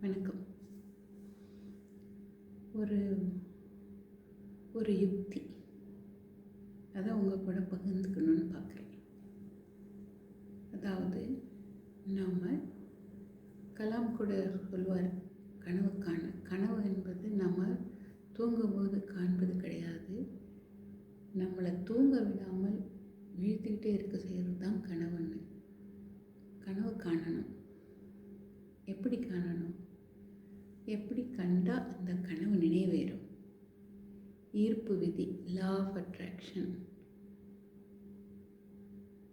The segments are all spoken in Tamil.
வணக்கம். ஒரு ஒரு யுக்தி. அதை உங்கள் கூட பகிர்ந்துக்கணும்னு பார்க்குறேன் அதாவது நாம் கலாம் கூட சொல்வார் கனவு காண கனவு என்பது நம்ம தூங்கும்போது காண்பது கிடையாது. நம்மளை தூங்க விடாமல் வீழ்த்திக்கிட்டே இருக்க செய்கிறது தான் கனவுன்னு. கனவு காணணும். எப்படி காணணும்? எப்படி கண்டால் அந்த கனவு நினைவேறும்? ஈர்ப்பு விதி லா ஆஃப் அட்ராக்ஷன்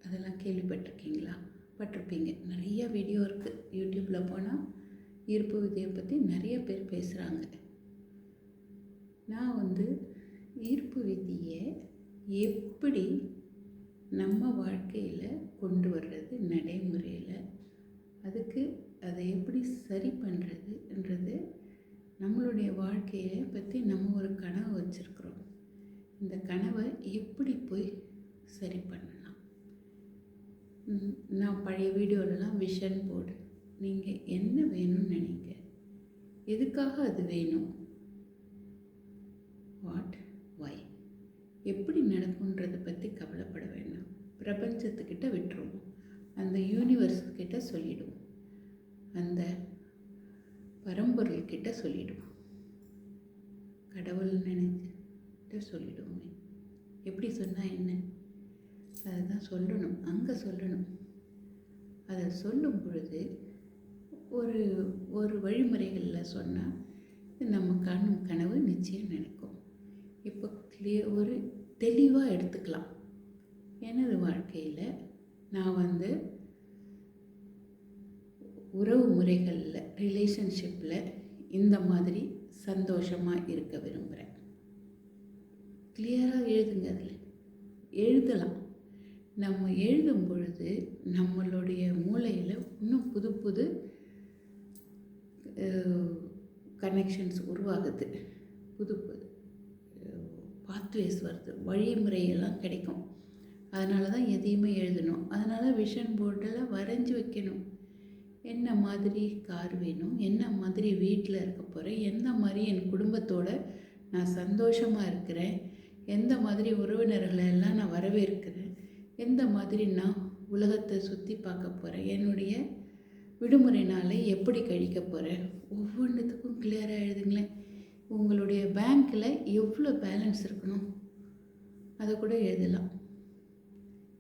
அதெல்லாம் கேள்விப்பட்டிருக்கீங்களா? பட்டிருப்பீங்க. நிறைய வீடியோ இருக்குது யூடியூப்பில் போனால் ஈர்ப்பு விதியை பற்றி நிறைய பேர் பேசுகிறாங்க நான் வந்து ஈர்ப்பு விதியை எப்படி நம்ம வாழ்க்கையில் கொண்டு வர்றது நடைமுறையில் அதுக்கு அதை எப்படி சரி பண்ணுறதுன்றது நம்மளுடைய வாழ்க்கையை பற்றி நம்ம ஒரு கனவு வச்சுருக்குறோம். இந்த கனவை எப்படி போய் சரி பண்ணலாம்? நான் பழைய வீடியோலலாம் விஷன் போர்டு நீங்கள் என்ன வேணும்னு நினைங்க. எதுக்காக அது வேணும்? வாட் வை எப்படி நடக்குன்றதை பற்றி கவலைப்பட வேண்டாம். பிரபஞ்சத்துக்கிட்ட விட்டுருவோம். அந்த யூனிவர்ஸ் சொல்லிவிடுவோம் அந்த பரம்பொருள் கிட்ட சொல்லிடுவோம். கடவுள் நினைச்சிட்ட சொல்லிடுவோமே. எப்படி சொன்னால் என்ன? அதை தான் சொல்லணும். அங்கே சொல்லணும். அதை சொல்லும் பொழுது ஒரு ஒரு வழிமுறைகளில் சொன்னால் நம்ம காணும் கனவு நிச்சயம் நினைக்கும் இப்போ கிளியர் ஒரு தெளிவாக எடுத்துக்கலாம். எனது வாழ்க்கையில் நான் வந்து உறவு முறைகளில் ரிலேஷன்ஷிப்பில் இந்த மாதிரி சந்தோஷமாக இருக்க விரும்புகிறேன் கிளியராக எழுதுங்க அதில். எழுதலாம். நம்ம எழுதும் பொழுது நம்மளுடைய மூளையில் இன்னும் புது புது கனெக்ஷன்ஸ் உருவாகுது. புது புது பாத்வேஸ் வருது. வழிமுறையெல்லாம் கிடைக்கும். அதனால தான் எதையுமே எழுதணும். அதனால் விஷன் போர்டில் வரைஞ்சி வைக்கணும். என்ன மாதிரி கார் வேணும்? என்ன மாதிரி வீட்டில் இருக்க போகிறேன் எந்த மாதிரி என் குடும்பத்தோட நான் சந்தோஷமாக இருக்கிறேன்? எந்த மாதிரி உறவினர்களை எல்லாம் நான் வரவேற்கிறேன்? எந்த மாதிரி நான் உலகத்தை சுற்றி பார்க்க போகிறேன் என்னுடைய விடுமுறை நாளை எப்படி கழிக்க போகிறேன் ஒவ்வொன்றுத்துக்கும் கிளியராக எழுதுங்களேன். உங்களுடைய பேங்க்கில் எவ்வளோ பேலன்ஸ் இருக்கணும்? அதை கூட எழுதலாம்.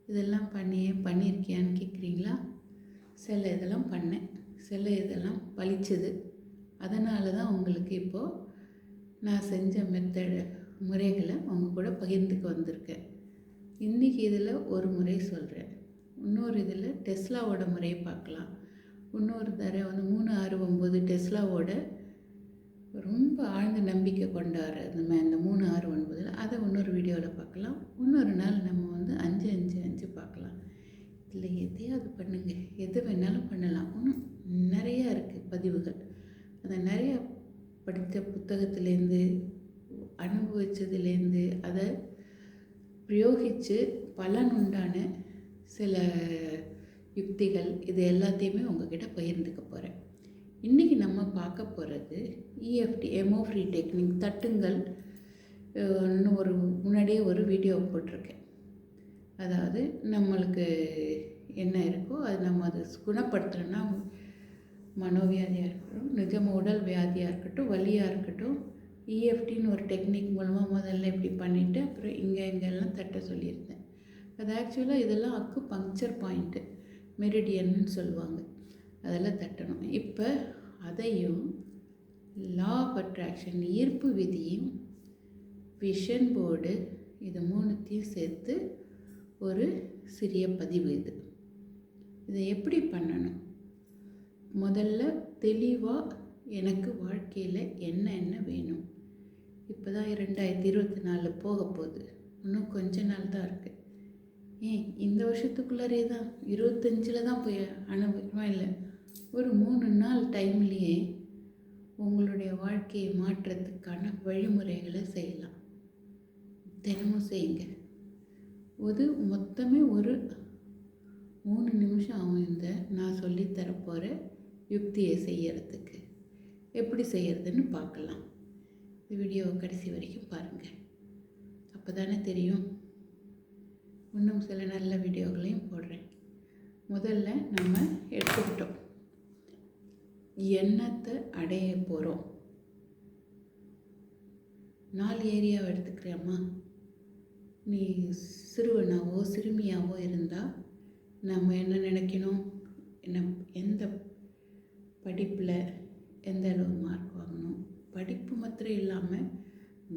இதெல்லாம் பண்ணியே பண்ணியிருக்கியான்னு கேட்குறீங்களா? சில இதெல்லாம் பண்ணேன். சில இதெல்லாம் பளிச்சது. அதனால தான் உங்களுக்கு இப்போது நான் செஞ்ச மெத்தடு முறைகளை அவங்க கூட பகிர்ந்துக்கு வந்திருக்கேன். இன்றைக்கி இதில் ஒரு முறை சொல்கிறேன் இன்னொரு இதில் டெஸ்லாவோட முறையை பார்க்கலாம். இன்னொரு தர வந்து மூணு ஆறு ஒம்பது டெஸ்லாவோட ரொம்ப ஆழ்ந்த நம்பிக்கை கொண்டாடுற இந்த மே இந்த மூணு ஆறு ஒன்பதில் அதை இன்னொரு வீடியோவில் பார்க்கலாம். இன்னொரு நாள் நம்ம வந்து அஞ்சு அஞ்சு அஞ்சு இதில் எதையாவது பண்ணுங்கள் எது வேணாலும் பண்ணலாம். இன்னும் நிறையா இருக்குது பதிவுகள். அதை நிறையா படித்த புத்தகத்துலேருந்து அனுபவித்ததுலேருந்து அதை பிரயோகித்து பலனுண்டான சில யுக்திகள் இது எல்லாத்தையுமே உங்ககிட்ட பகிர்ந்துக்க போகிறேன் இன்றைக்கி நம்ம பார்க்க போகிறது இஎஃப்டி எமோஃப்ரி டெக்னிக் தட்டுங்கள். ஒரு முன்னாடியே ஒரு வீடியோ போட்டிருக்கேன். அதாவது நம்மளுக்கு என்ன இருக்கோ அது நம்ம அதை குணப்படுத்துகிறோன்னா மனோவியாதியாக இருக்கட்டும் நிஜம் உடல் வியாதியாக இருக்கட்டும் வலியாக இருக்கட்டும் இஎஃப்டின்னு ஒரு டெக்னிக் மூலமாக முதல்ல இப்படி பண்ணிவிட்டு அப்புறம் இங்கே இங்கெல்லாம் தட்ட சொல்லியிருந்தேன். அது ஆக்சுவலாக இதெல்லாம் அக்கு பங்க்சர் பாயிண்ட்டு மெரிடியன்னு சொல்லுவாங்க. அதெல்லாம் தட்டணும். இப்போ அதையும் லா ஆஃப் அட்ராக்ஷன் ஈர்ப்பு விதியும் விஷன் போர்டு இது மூணுத்தையும் சேர்த்து ஒரு சிறிய பதிவு இது. இதை எப்படி பண்ணணும்? முதல்ல தெளிவாக எனக்கு வாழ்க்கையில் என்ன என்ன வேணும்? இப்போ தான் ரெண்டாயிரத்தி இருபத்தி நாலு போக போகுது. இன்னும் கொஞ்ச நாள் தான் இருக்குது ஏன் இந்த வருஷத்துக்குள்ளாரே தான் இருபத்தஞ்சில் தான் போய் அனுபவிக்குமா இல்லை ஒரு மூணு நாள் டைம்லேயே உங்களுடைய வாழ்க்கையை மாற்றுறதுக்கான வழிமுறைகளை செய்யலாம். தினமும் செய்யுங்க. ஒரு மொத்தமே ஒரு மூணு நிமிஷம் ஆகும் இந்த நான் சொல்லித்தரப்போகிற யுக்தியை செய்யறதுக்கு. எப்படி செய்கிறதுன்னு பார்க்கலாம். இந்த வீடியோவை கடைசி வரைக்கும் பாருங்கள் அப்போ தானே தெரியும். இன்னும் சில நல்ல வீடியோகளையும் போடுறேன். முதல்ல நம்ம எடுத்துக்கிட்டோம். எண்ணத்தை அடைய போகிறோம் நாலு ஏரியாவை எடுத்துக்கிறேம்மா நீ சிறுவனாவோ சிறுமியாவோ இருந்தால் நம்ம என்ன நினைக்கணும்? என்ன எந்த படிப்பில் எந்த அளவு மார்க் வாங்கணும்? படிப்பு மாத்திரம் இல்லாமல்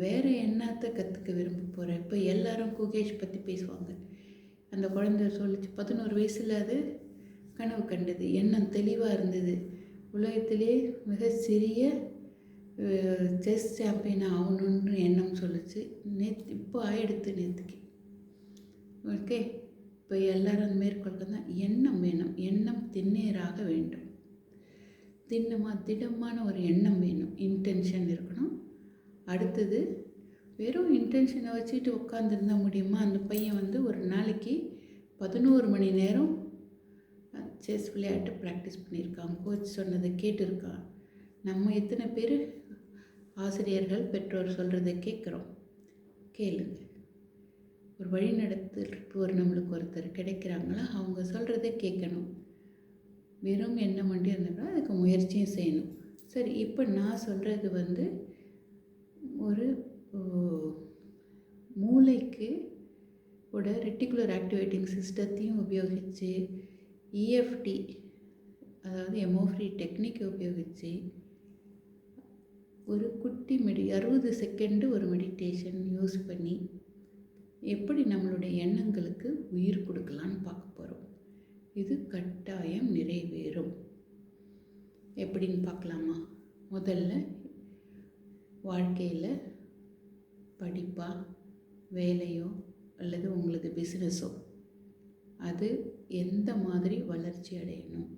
வேறு என்னத்தை கற்றுக்க விரும்ப போகிற இப்போ எல்லாரும் குகேஷ் பற்றி பேசுவாங்க. அந்த குழந்தை சொல்லிச்சு பதினோரு வயசில் அது கனவு கண்டது. எண்ணம் தெளிவாக இருந்தது. உலகத்திலே மிக சிறிய செஸ் சாம்பியன் ஆகணுன்னு எண்ணம் சொல்லிச்சு நேற்று இப்போ ஆயிடுத்து நேற்றுக்கு ஓகே? இப்போ எல்லாரும் அந்த எண்ணம் வேணும். எண்ணம் திண்ணீராக வேண்டும். திண்ணமாக திடமான ஒரு எண்ணம் வேணும். இன்டென்ஷன் இருக்கணும். அடுத்தது வெறும் இன்டென்ஷனை வச்சுட்டு உட்காந்துருந்தா முடியுமா? அந்த பையன் வந்து ஒரு நாளைக்கு பதினோரு மணி நேரம் செஸ் விளையாட்டு ப்ராக்டிஸ் பண்ணியிருக்கான். கோச் சொன்னதை கேட்டிருக்கான். நம்ம எத்தனை பேர் ஆசிரியர்கள் பெற்றோர் சொல்கிறத கேட்குறோம். கேளுங்க ஒரு வழி ஒரு நம்மளுக்கு ஒருத்தர் கிடைக்கிறாங்களா அவங்க சொல்கிறத கேட்கணும். வெறும் என்ன வண்டி இருந்தாலும் அதுக்கு முயற்சியும் செய்யணும். சரி இப்போ நான் சொல்கிறது வந்து ஒரு மூளைக்கு ஓட ரெட்டிகுலர் ஆக்டிவேட்டிங் சிஸ்டத்தையும் உபயோகித்து இஎஃப்டி அதாவது எமோஃப்ரி டெக்னிக்கை உபயோகித்து ஒரு குட்டி மெடி அறுபது செகண்டு ஒரு மெடிடேஷன் யூஸ் பண்ணி எப்படி நம்மளுடைய எண்ணங்களுக்கு உயிர் கொடுக்கலான்னு பார்க்க போகிறோம் இது கட்டாயம் நிறைவேறும். எப்படின்னு பார்க்கலாமா? முதல்ல வாழ்க்கையில் படிப்பா வேலையோ அல்லது உங்களது பிஸ்னஸோ அது எந்த மாதிரி வளர்ச்சி அடையணும்?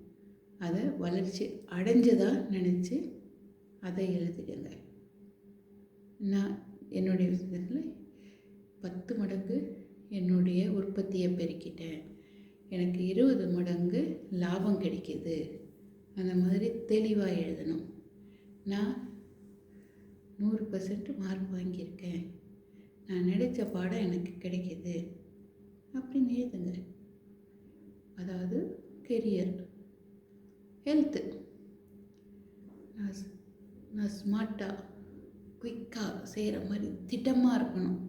அதை வளர்ச்சி அடைஞ்சதாக நினச்சி அதை எழுதிடுங்க நான் என்னுடைய விஷயத்தில் பத்து மடங்கு என்னுடைய உற்பத்தியை பெருக்கிட்டேன். எனக்கு இருபது மடங்கு லாபம் கிடைக்கிது. அந்த மாதிரி தெளிவாக எழுதணும். நான் நூறு பர்சன்ட் மார்க் வாங்கியிருக்கேன். நான் நினச்ச பாடம் எனக்கு கிடைக்கிது. அப்படின்னு எழுதுங்க. அதாவது கெரியர் ஹெல்த்து நான் நான் ஸ்மார்ட்டாக குயிக்காக செய்கிற மாதிரி திட்டமாக இருக்கணும்.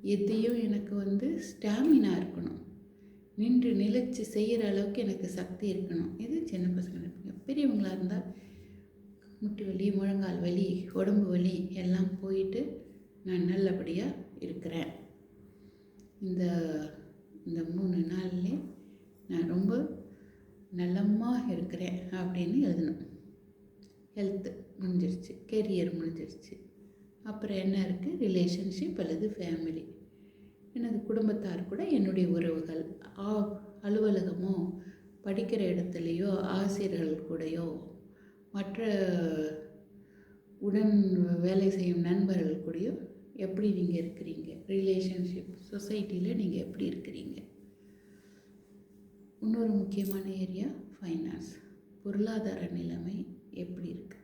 எதையும் எனக்கு வந்து ஸ்டாமினா இருக்கணும். நின்று நிலைச்சி செய்கிற அளவுக்கு எனக்கு சக்தி இருக்கணும். இது சின்ன பசங்க பெரியவங்களாக இருந்தால் முட்டி வலி முழங்கால் வலி உடம்பு வலி எல்லாம் போயிட்டு நான் நல்லபடியாக இருக்கிறேன். இந்த இந்த மூணு நாள்லேயே நான் ரொம்ப நலமாக இருக்கிறேன் அப்படின்னு எழுதணும். ஹெல்த்து முடிஞ்சிருச்சு. கெரியர் முடிஞ்சிருச்சு. அப்புறம் என்ன இருக்குது ரிலேஷன்ஷிப் அல்லது ஃபேமிலி எனது குடும்பத்தார் கூட என்னுடைய உறவுகள். ஆ அலுவலகமோ படிக்கிற இடத்துலையோ ஆசிரியர்கள் கூடயோ மற்ற உடன் வேலை செய்யும் நண்பர்கள் கூடயோ எப்படி நீங்கள் இருக்கிறீங்க? ரிலேஷன்ஷிப் சொசைட்டியில் நீங்கள் எப்படி இருக்கிறீங்க? இன்னொரு முக்கியமான ஏரியா ஃபைனான்ஸ் பொருளாதார நிலைமை எப்படி இருக்குது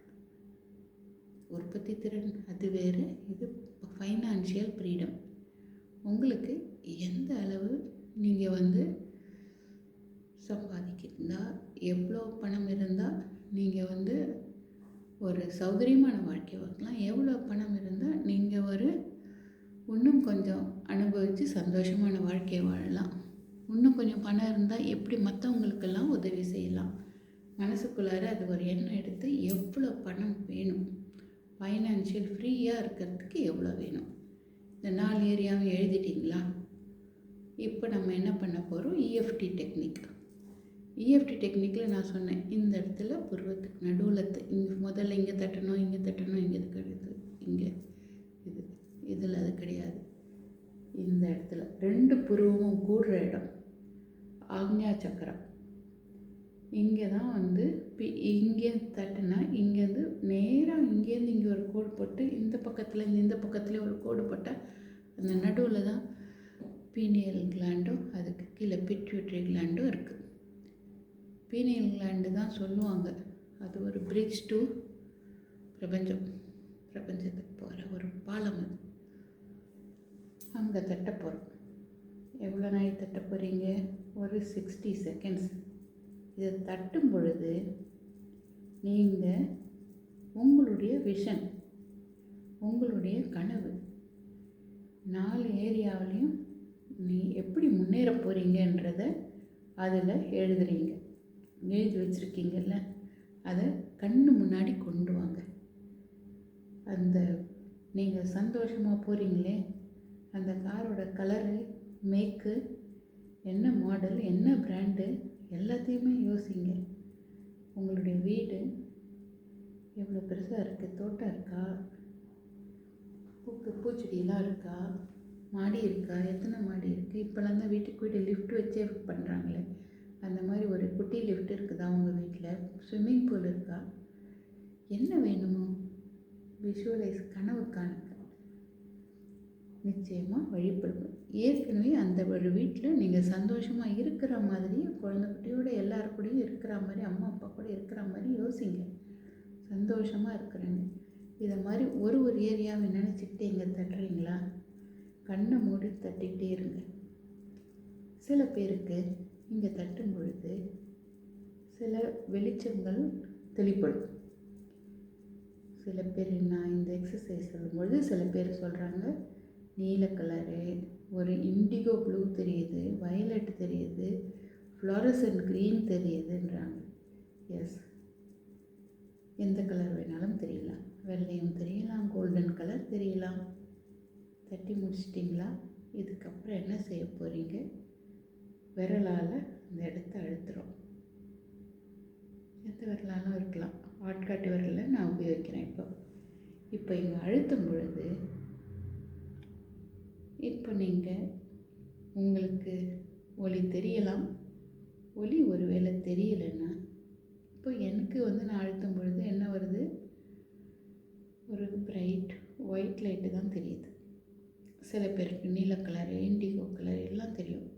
உற்பத்தி திறன் அது வேறு இது ஃபைனான்ஷியல் ஃப்ரீடம் உங்களுக்கு எந்த அளவு நீங்கள் வந்து சம்பாதிக்கிறதா எவ்வளோ பணம் இருந்தால் நீங்கள் வந்து ஒரு சௌகரியமான வாழ்க்கை வாழ்க்கலாம் எவ்வளோ பணம் இருந்தால் நீங்கள் ஒரு இன்னும் கொஞ்சம் அனுபவித்து சந்தோஷமான வாழ்க்கையை வாழலாம். இன்னும் கொஞ்சம் பணம் இருந்தால் எப்படி மற்றவங்களுக்கெல்லாம் உதவி செய்யலாம். மனசுக்குள்ளார அது ஒரு எண்ணம் எடுத்து எவ்வளோ பணம் வேணும் ஃபைனான்ஷியல் ஃப்ரீயாக இருக்கிறதுக்கு எவ்வளோ வேணும்? இந்த நாலு ஏரியாவும் எழுதிட்டிங்களா? இப்போ நம்ம என்ன பண்ண போகிறோம் இஎஃப்டி டெக்னிக் இஎஃப்டி டெக்னிக்கில் நான் சொன்னேன் இந்த இடத்துல புருவத்துக்கு நடுவில் இங்கே முதல்ல இங்கே தட்டணும் இங்கே தட்டணும் இங்கே கிடையாது இங்கே இது இதில் அது கிடையாது. இந்த இடத்துல ரெண்டு புருவமும் கூடுற இடம். ஆக்ஞா சக்கரம். இங்கே தான் வந்து பி இங்கே தட்டுனா இங்கேருந்து நேராக இங்கேருந்து இங்கே ஒரு கோடு போட்டு இந்த பக்கத்தில் இந்த இந்த பக்கத்துலேயே ஒரு கோடு போட்டால் அந்த நடுவில் தான் பீனியல் கிளாண்டும் அதுக்கு கீழே பிட்யூட்ரி கிளாண்டும் இருக்குது பீனியல் கிளாண்டு தான் சொல்லுவாங்க. அது ஒரு பிரிட்ஜ் டு பிரபஞ்சம். பிரபஞ்சத்துக்கு போகிற ஒரு பாலம் அது. அங்கே தட்ட போகிறோம் எவ்வளோ நாள் தட்ட போகிறீங்க ஒரு சிக்ஸ்டி செகண்ட்ஸ் இதை தட்டும் பொழுது நீங்கள் உங்களுடைய விஷன் உங்களுடைய கனவு நாலு ஏரியாவிலையும் நீ எப்படி முன்னேற போகிறீங்கன்றத அதில் எழுதுறீங்க. எழுதி வச்சுருக்கீங்கல்ல அதை கண்ணு முன்னாடி கொண்டு வாங்க. அந்த நீங்கள் சந்தோஷமாக போகிறீங்களே அந்த காரோட கலரு மேக்கு என்ன மாடல் என்ன பிராண்டு எல்லாத்தையுமே யோசிங்க. உங்களுடைய வீடு எவ்வளோ பெருசாக இருக்குது தோட்டம் இருக்கா? பூக்கு பூச்செடியெல்லாம் இருக்கா? மாடி இருக்கா? எத்தனை மாடி இருக்குது இப்போலாம் தான் வீட்டுக்கு வீடு லிஃப்ட் வச்சே பண்ணுறாங்களே அந்த மாதிரி ஒரு குட்டி லிஃப்ட் இருக்குதா உங்கள் வீட்டில்? ஸ்விம்மிங் பூல் இருக்கா? என்ன வேணுமோ? விஷுவலைஸ் கனவு காணுங்க நிச்சயமாக வழிபடுவோம் ஏற்கனவே அந்த ஒரு வீட்டில் நீங்கள் சந்தோஷமாக இருக்கிற மாதிரி குழந்தை குட்டியோட எல்லாரு கூடயும் இருக்கிற மாதிரி அம்மா அப்பா கூட இருக்கிற மாதிரி யோசிங்க. சந்தோஷமாக இருக்கிறேங்க இதை மாதிரி ஒரு ஒரு ஏரியாவை நினச்சிக்கிட்டே இங்கே தட்டுறீங்களா? கண்ணை மூடி தட்டிக்கிட்டே இருங்க. சில பேருக்கு இங்கே தட்டும் பொழுது சில வெளிச்சங்கள் தெளிப்படும். சில பேர் நான் இந்த எக்ஸசைஸ் சொல்லும்பொழுது சில பேர் சொல்கிறாங்க நீல கலரு ஒரு இண்டிகோ ப்ளூ தெரியுது வயலட் தெரியுது ஃப்ளாரசன் க்ரீன் தெரியுதுன்றாங்க. எஸ் எந்த கலர் வேணாலும் தெரியலாம். வெள்ளையும் தெரியலாம் கோல்டன் கலர் தெரியலாம். தட்டி முடிச்சிட்டிங்களா? இதுக்கப்புறம் என்ன செய்ய போகிறீங்க விரலால் அந்த இடத்த அழுத்துறோம். எந்த விரலாலும் இருக்கலாம். ஆட்காட்டு விரலை நான் உபயோகிக்கிறேன் இப்போ. இப்போ இங்கே அழுத்தும் பொழுது இப்போ நீங்கள் உங்களுக்கு ஒளி தெரியலாம். ஒளி ஒருவேளை தெரியலைன்னா இப்போ எனக்கு வந்து நான் அழுத்தும் பொழுது என்ன வருது? ஒரு பிரைட் ஒயிட் லைட்டு தான் தெரியுது. சில பேருக்கு நீல கலர் இண்டிகோ கலர் எல்லாம் தெரியும்.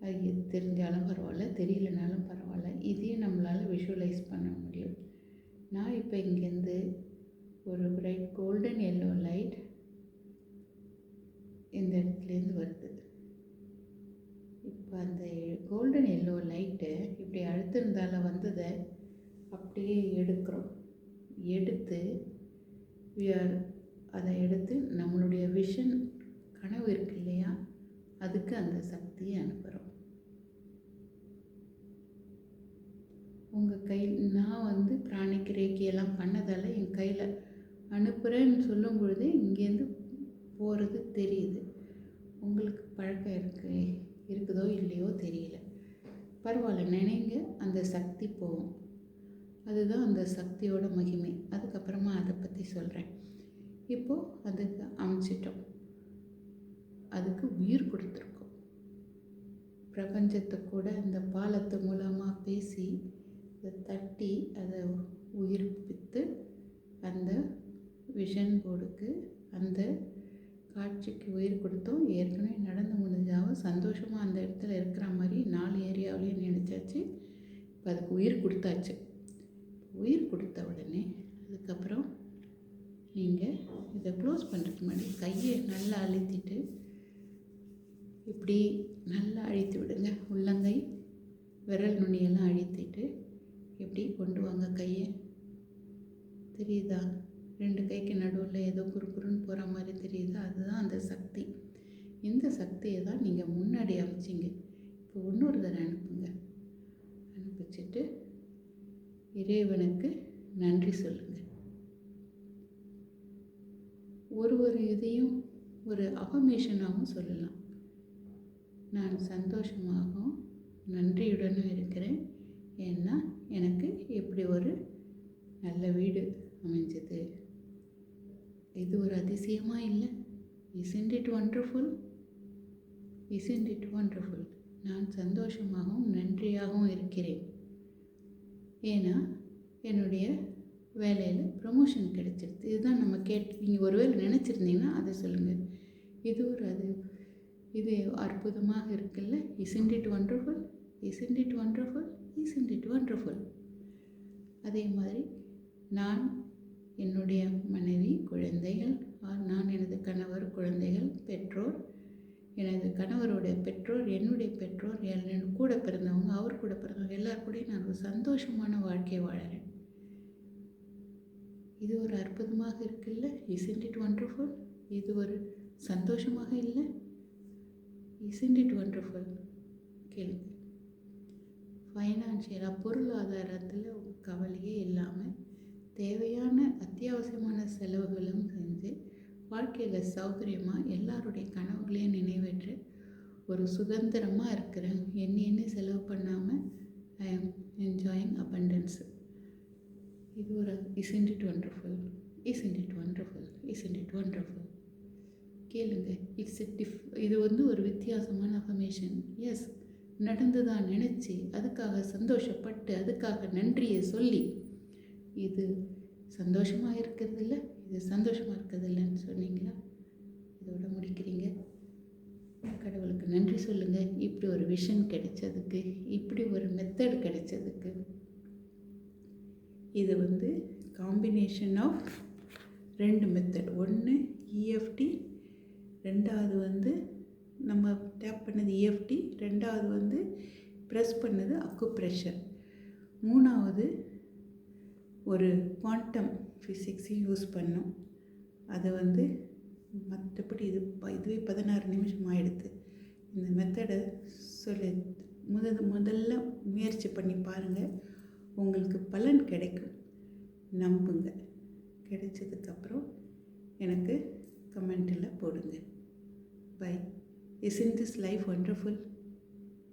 அது எது தெரிஞ்சாலும் பரவாயில்ல தெரியலனாலும் பரவாயில்ல. இதையும் நம்மளால் விஷுவலைஸ் பண்ண முடியும். நான் இப்போ இங்கேருந்து ஒரு பிரைட் கோல்டன் எல்லோ லைட் இந்த இடத்துலேருந்து வருது. இப்போ அந்த கோல்டன் எல்லோ லைட்டு இப்படி அழுத்திருந்தால வந்ததை அப்படியே எடுக்கிறோம். எடுத்து we அதை எடுத்து நம்மளுடைய விஷன் கனவு இருக்கு இல்லையா? அதுக்கு அந்த சக்தியை அனுப்புகிறோம் உங்கள் கை நான் வந்து பிராணிக்கு ரேக்கியெல்லாம் பண்ணதால் என் கையில் அனுப்புகிறேன்னு சொல்லும் பொழுது இங்கேருந்து போகிறது தெரியுது. உங்களுக்கு பழக்கம் இருக்கு இருக்குதோ இல்லையோ தெரியல. பரவாயில்ல நினைங்க அந்த சக்தி போகும். அதுதான் அந்த சக்தியோட மகிமை. அதுக்கப்புறமா அதை பற்றி சொல்கிறேன் இப்போது அதுக்கு அமைச்சிட்டோம். அதுக்கு உயிர் கொடுத்துருக்கோம். பிரபஞ்சத்தை கூட இந்த பாலத்து மூலமாக பேசி அதை தட்டி அதை உயிர்ப்பித்து அந்த விஷன் போர்டுக்கு அந்த காட்சிக்கு உயிர் கொடுத்தோம் ஏற்கனவே நடந்து முடிஞ்சாவும் சந்தோஷமாக அந்த இடத்துல இருக்கிற மாதிரி நாலு ஏரியாவிலையும் நினச்சாச்சு. இப்போ அதுக்கு உயிர் கொடுத்தாச்சு. உயிர் கொடுத்த உடனே அதுக்கப்புறம் நீங்கள் இதை க்ளோஸ் பண்ணுறதுக்கு முன்னாடி கையை நல்லா அழுத்திட்டு இப்படி நல்லா அழுத்தி விடுங்க. உள்ளங்கை விரல் நுனியெல்லாம் அழுத்திட்டு எப்படி கொண்டு வாங்க கையை? தெரியுதா? ரெண்டு கைக்கு நடுவில் ஏதோ குறுக்குறுன்னு போகிற மாதிரி தெரியுது. அதுதான் அந்த சக்தி. இந்த சக்தியை தான் நீங்கள் முன்னாடி அமைச்சிங்க இப்போ இன்னொரு தடவை அனுப்புங்க. அனுப்பிச்சிட்டு இறைவனுக்கு நன்றி சொல்லுங்கள் ஒரு ஒரு இதையும் ஒரு அஃபமேஷனாகவும் சொல்லலாம். நான் சந்தோஷமாகவும் நன்றியுடனும் இருக்கிறேன். ஏன்னா எனக்கு இப்படி ஒரு நல்ல வீடு அமைஞ்சது. இது ஒரு அதிசயமாக இல்லை? Isn't it wonderful isn't it wonderful நான் சந்தோஷமாகவும் நன்றியாகவும் இருக்கிறேன். ஏன்னா என்னுடைய வேலையில் ப்ரொமோஷன் கிடைச்சிருது இதுதான் நம்ம கேட் நீங்கள் ஒருவேளை நினச்சிருந்தீங்கன்னா அதை சொல்லுங்கள் இது ஒரு அது இது அற்புதமாக இருக்குல்ல? Isn't it wonderful isn't it wonderful isn't it wonderful அதே மாதிரி நான் என்னுடைய மனைவி குழந்தைகள் நான் எனது கணவர் குழந்தைகள் பெற்றோர் எனது கணவருடைய பெற்றோர் என்னுடைய பெற்றோர் என் கூட பிறந்தவங்க அவர் கூட பிறந்தவங்க எல்லார் கூடயும் நான் ஒரு சந்தோஷமான வாழ்க்கை வாழறேன். இது ஒரு அற்புதமாக இருக்குல்ல? இசன்ட் இட் ஒண்டர்ஃபுல் இது ஒரு சந்தோஷமாக இல்லை? இசன்ட் இட் ஒண்டர்ஃபுல் கேளுங்க. ஃபைனான்ஷியலாக பொருளாதாரத்தில் கவலையே இல்லாமல் தேவையான அத்தியாவசியமான செலவுகளும் செஞ்சு வாழ்க்கையில் சௌகரியமாக எல்லாருடைய கனவுகளையும் நினைவேற்று ஒரு சுதந்திரமாக இருக்கிறேன் என்ன என்ன செலவு பண்ணாமல் ஐ எம் என்ஜாயிங் abundance. இது ஒரு isn't it wonderful isn't it wonderful isn't it wonderful கேளுங்க. இட்ஸ் எ டிஃப் இது வந்து ஒரு வித்தியாசமான அஃபர்மேஷன் எஸ் நடந்துதான் நினச்சி அதுக்காக சந்தோஷப்பட்டு அதுக்காக நன்றியை சொல்லி இது சந்தோஷமாக இருக்கிறது இல்லை இது சந்தோஷமாக இருக்கிறது இல்லைன்னு சொன்னீங்களா? இதோட முடிக்கிறீங்க. கடவுளுக்கு நன்றி சொல்லுங்கள் இப்படி ஒரு விஷன் கிடைச்சதுக்கு இப்படி ஒரு மெத்தட் கிடைச்சதுக்கு. இது வந்து காம்பினேஷன் ஆஃப் ரெண்டு மெத்தட் ஒன்று இஎஃப்டி ரெண்டாவது வந்து நம்ம டேப் பண்ணது இஎஃப்டி ரெண்டாவது வந்து ப்ரெஸ் பண்ணது அக்கு ப்ரெஷர் மூணாவது ஒரு குவாண்டம் ஃபிசிக்ஸையும் யூஸ் பண்ணோம். அதை வந்து மற்றபடி இது ப- இதுவே பதினாறு நிமிஷம் ஆகிடுது இந்த மெத்தடை சொல்லி முதல் முதல்ல முயற்சி பண்ணி பாருங்கள் உங்களுக்கு பலன் கிடைக்கும். நம்புங்க. கிடைச்சதுக்கப்புறம் எனக்கு கமெண்ட்டில் போடுங்க. By is in this life wonderful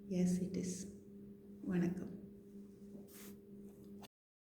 yes it is வணக்கம்.